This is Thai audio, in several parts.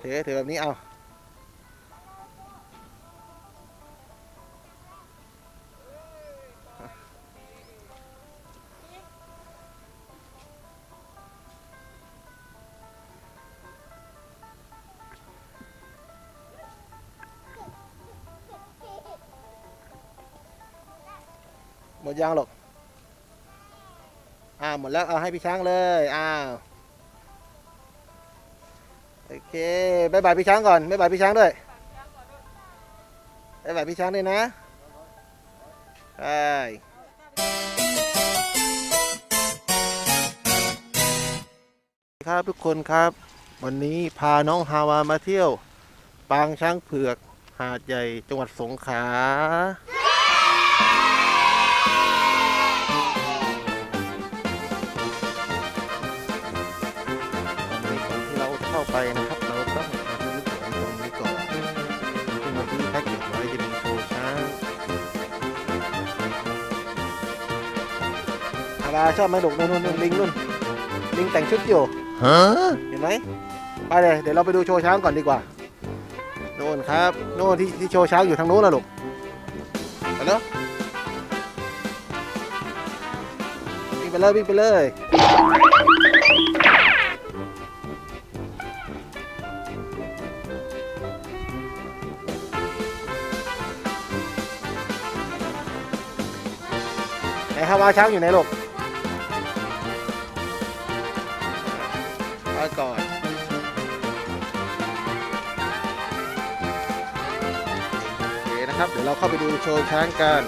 ถือถือแบบนี้เอาหมดยังหรอก อ่าหมดแล้ว เอาให้พี่ช้างเลย อ้าว เคบายบายพี่ช้างก่อนบายบายพี่ช้างด้วยบายบายพี่ช้างด้วยนะใช่ครับทุกคนครับ วันนี้พาน้องฮาวามาเที่ยว ปางช้างเผือก หาดใหญ่จังหวัดสงขลาาบาชอบไหมลูกนู่นนู่นลิงนู่นลิงแต่งชุดอยู่เห็นไหมไปเลยเดี๋ยวเราไปดูโชว์ช้างก่อนดีกว่าโน่นครับโน่นที่ที่โชว์ช้างอยู่ทางโน้นนะลูกไปเนาะวิ่งไปเลยวิ่งไปเลยไหนฮาวาช้างอยู่ไหนลูก นะครับ เดี๋ยวเราเข้าไปดูโชว์ช้างกัน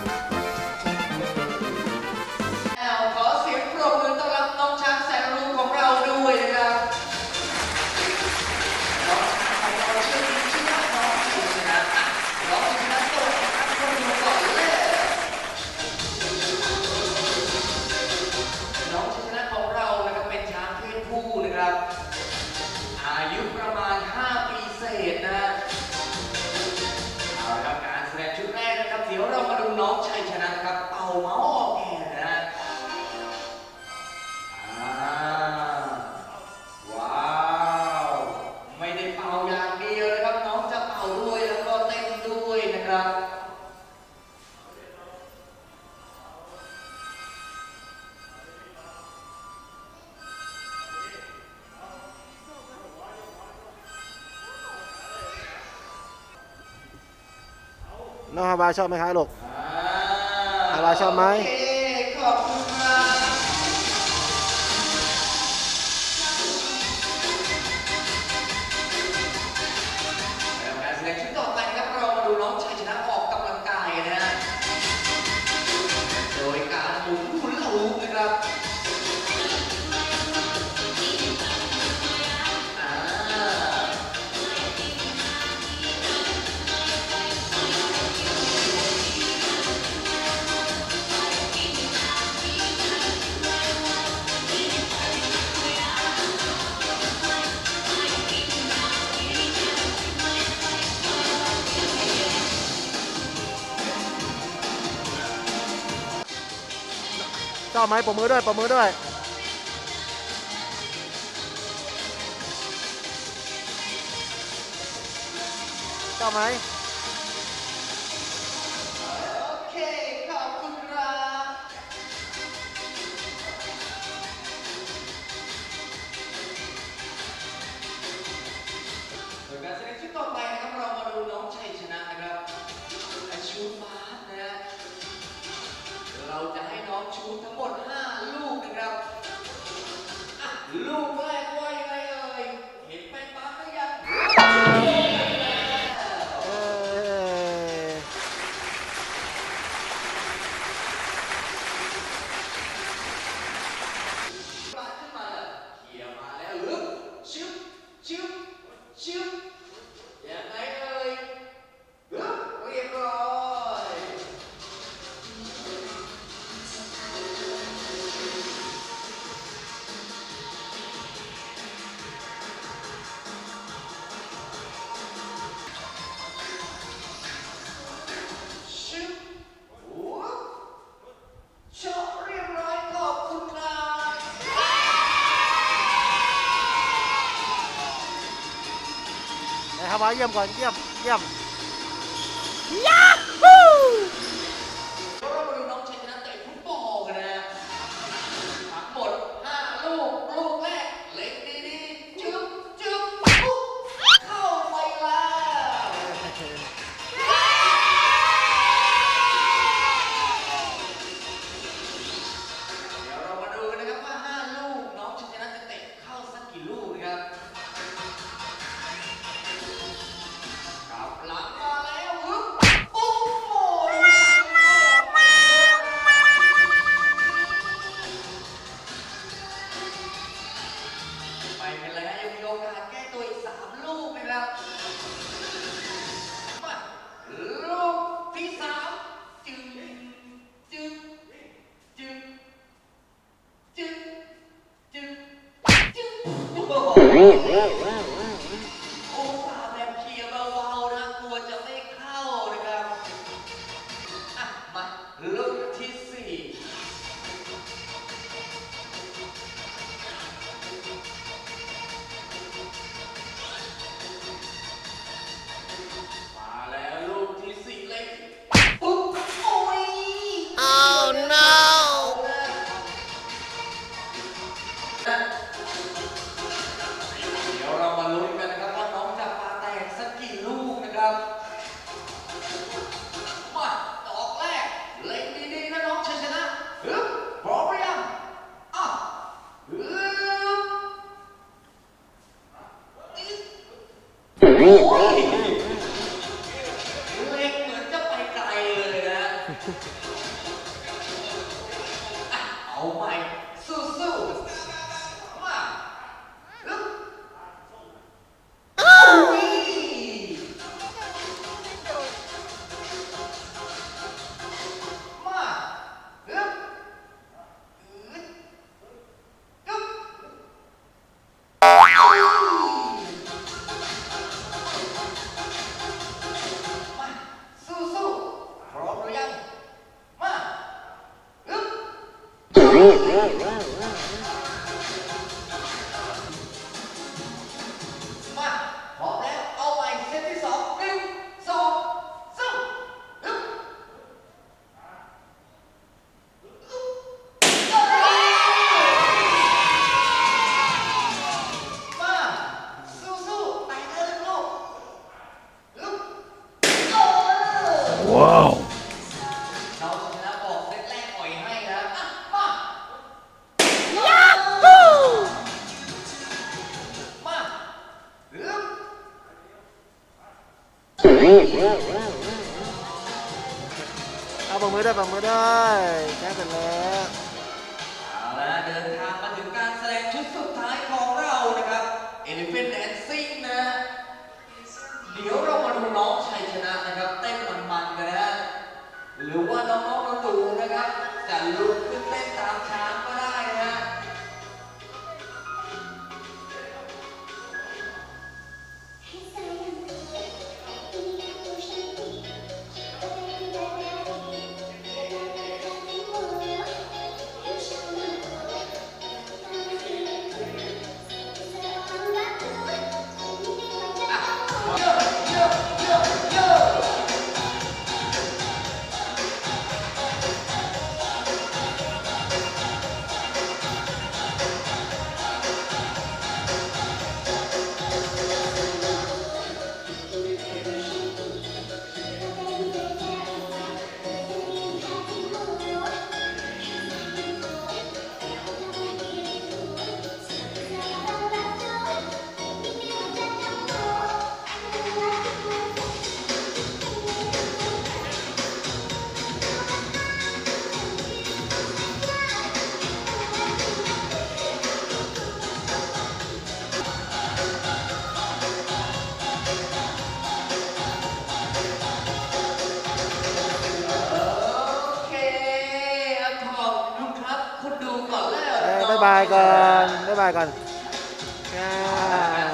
มาส์ออกแก่นะฮะอ่า ว้าว ไม่ได้เป่าอย่างเดียวนะครับ น้องจะเป่าด้วยแล้วก็เต้นด้วยนะครับ น้องฮาวาชอบไหมคะลูก อ่าอะไรชอบไหม ชอบไหมปรบมือด้วยปรบมือด้วย ชอบไหม อ่ Quá 验验 Whoa. Wow. บ๊ายบายก่อนบ๊ายบายก่อนอ่า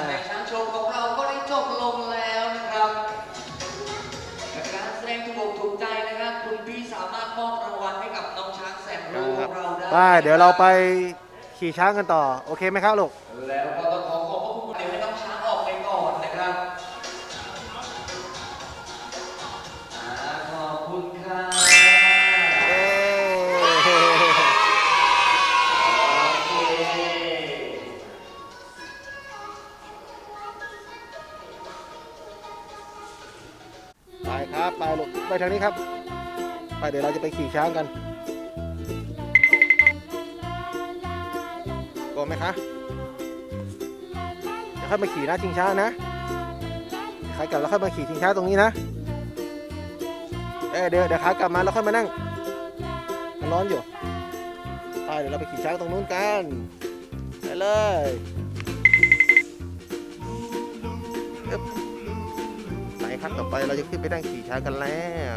ใชันชว์ของเราก็ได้จบลงแล้วนะครับการแสดงถูกอกถูกใจนะครับ คุณพี่สามารถมอบรางวัลให้กับน้องช้างแสนรู้ของเราได้ ได้เดี๋ยวเราไปขี่ช้างกันต่อ โอเคไหมครับลูก แล้วก็ ครับไปลูกไปทางนี้ครับ ไปเดี๋ยวเราจะไปขี่ช้างกันกลัวไหมคะเดี๋ยวค่อยมาขี่นะชิงช้านะขากลับแล้วค่อยมาขี่ชิงช้าตรงนี้นะเอ้เดี๋ยวเดี๋ยวขากลับมาแล้วค่อยมานั่งมันร้อนอยู่ไปเดี๋ยวเราไปขี่ช้างตรงนู้นกันไปเลย เราจะขึ้นไปนั่งขี่ช้างกันแล้ว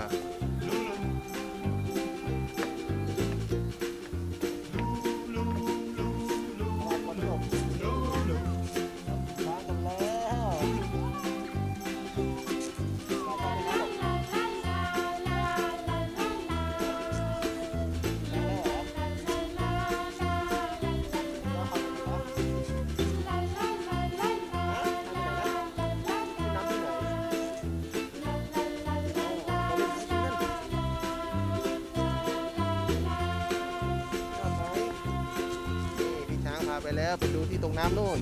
ไปแล้วไปดูที่ตรงน้ำนู่น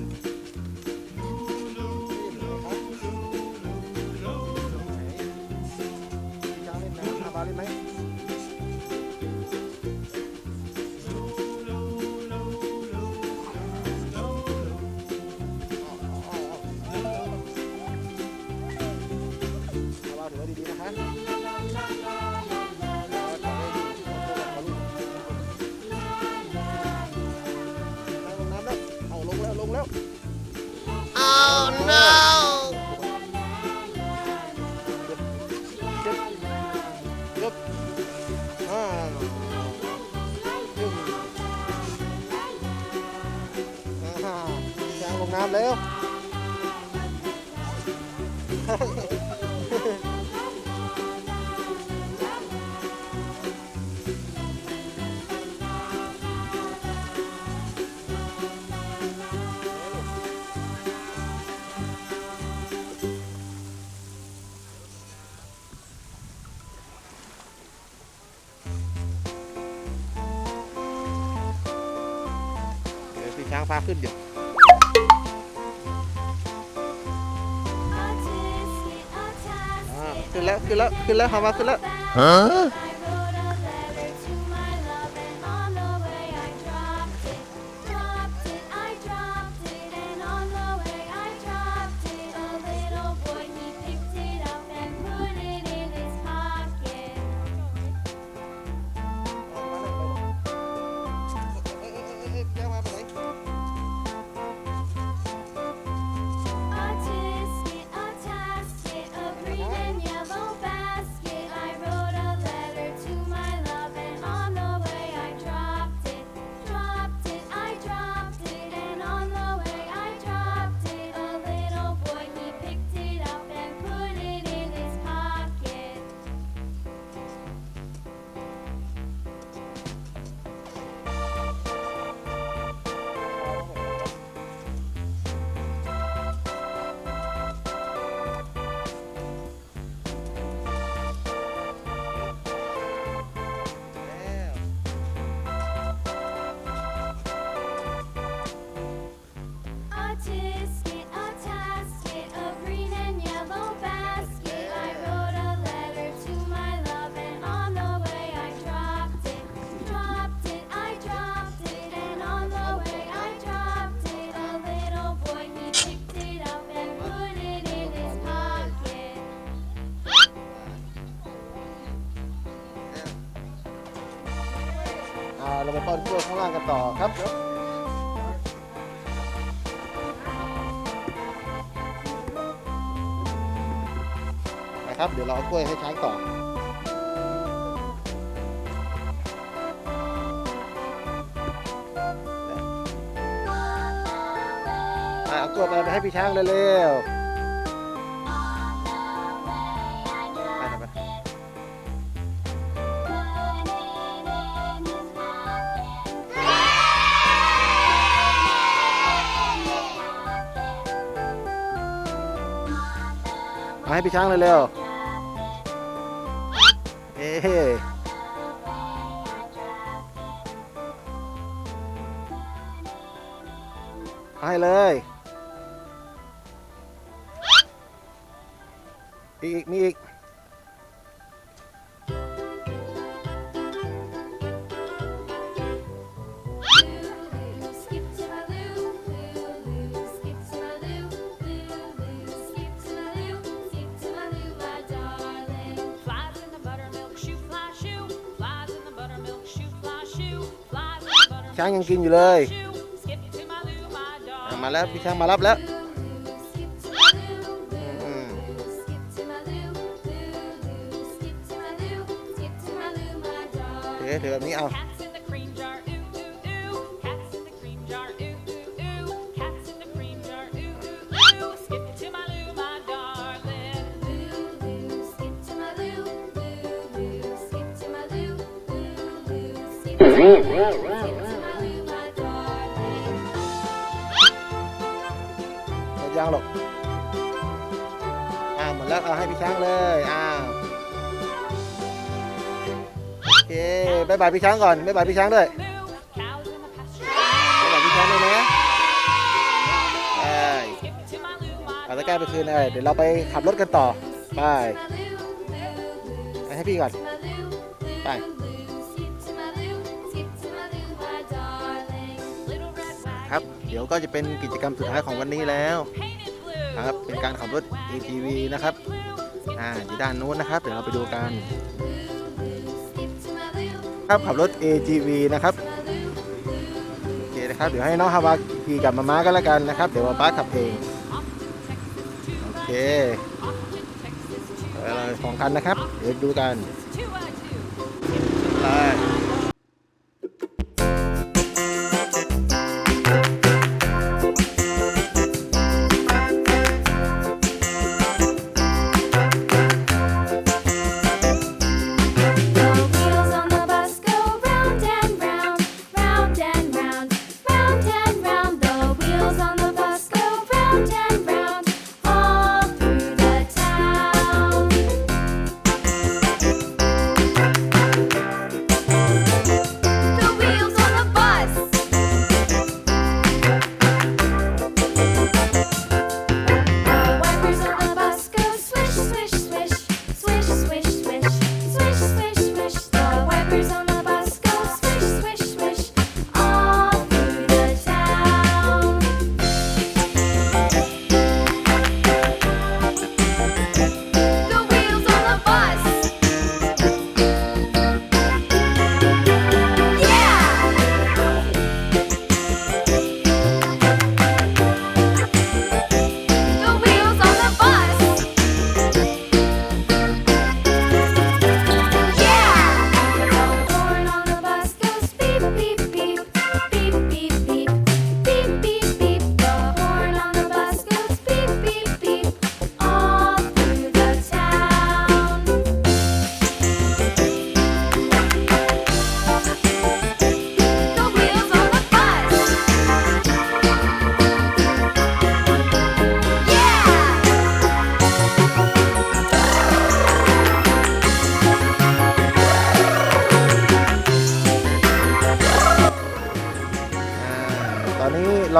ช้างลงน้ำ ขึ้นอยู่อ่าขึ้นแล้วขึ้นแล้วขึ้นแล้วพามาขึ้นแล้ว อ่าเราไปป้อนกล้วข้างล่างกันต่อครับเดี๋ยวไปครับ เดี๋ยวเราเอากล้วยให้ช้างต่อเอากล้วยไปให้พี่ช้างเร็วๆ ให้พี่ช้างเร็วๆเอ้เอาให้เลย อีก มีอีก ช้างยังกินอยู่เลยอะมาแล้วพี่ช้างมารับแล้วอืมโอเคถือแบบนี้เอา แล้วเอาให้พี่ช้างเลยอ้าวโอเคบายบายพี่ช้างก่อนบายบายพี่ช้างด้วยบายบายพี่ช้างด้วยนะไปเอาตะกร้าไปคืนเลยเดี๋ยวเราไปขับรถกันต่อไปไปให้พี่ก่อนไปครับ เดี๋ยวก็จะเป็นกิจกรรมสุดท้ายของวันนี้แล้ว ครับ เป็นการขับรถ ATV นะครับ อ่าอยู่ด้านนู้นนะครับ เดี๋ยวเราไปดูกัน ครับขับรถ ATV นะครับโอเคนะครับ เดี๋ยวให้น้องฮาวาขี่กับมาม้ากันแล้วกันนะครับ เดี๋ยวป้าขับเอง โอเคเอาสองคันนะครับ เดี๋ยวดูกัน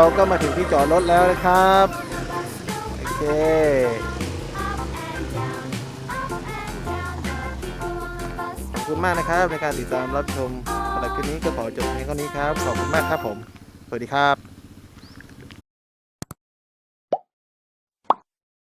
เราก็มาถึงที่จอดรถแล้วนะครับ โอเค ขอบคุณมากนะครับในการติดตามรับชมสำหรับคลิปนี้ก็ขอจบเพียงเท่านี้ครับ ขอบคุณมากครับผม สวัสดีครับ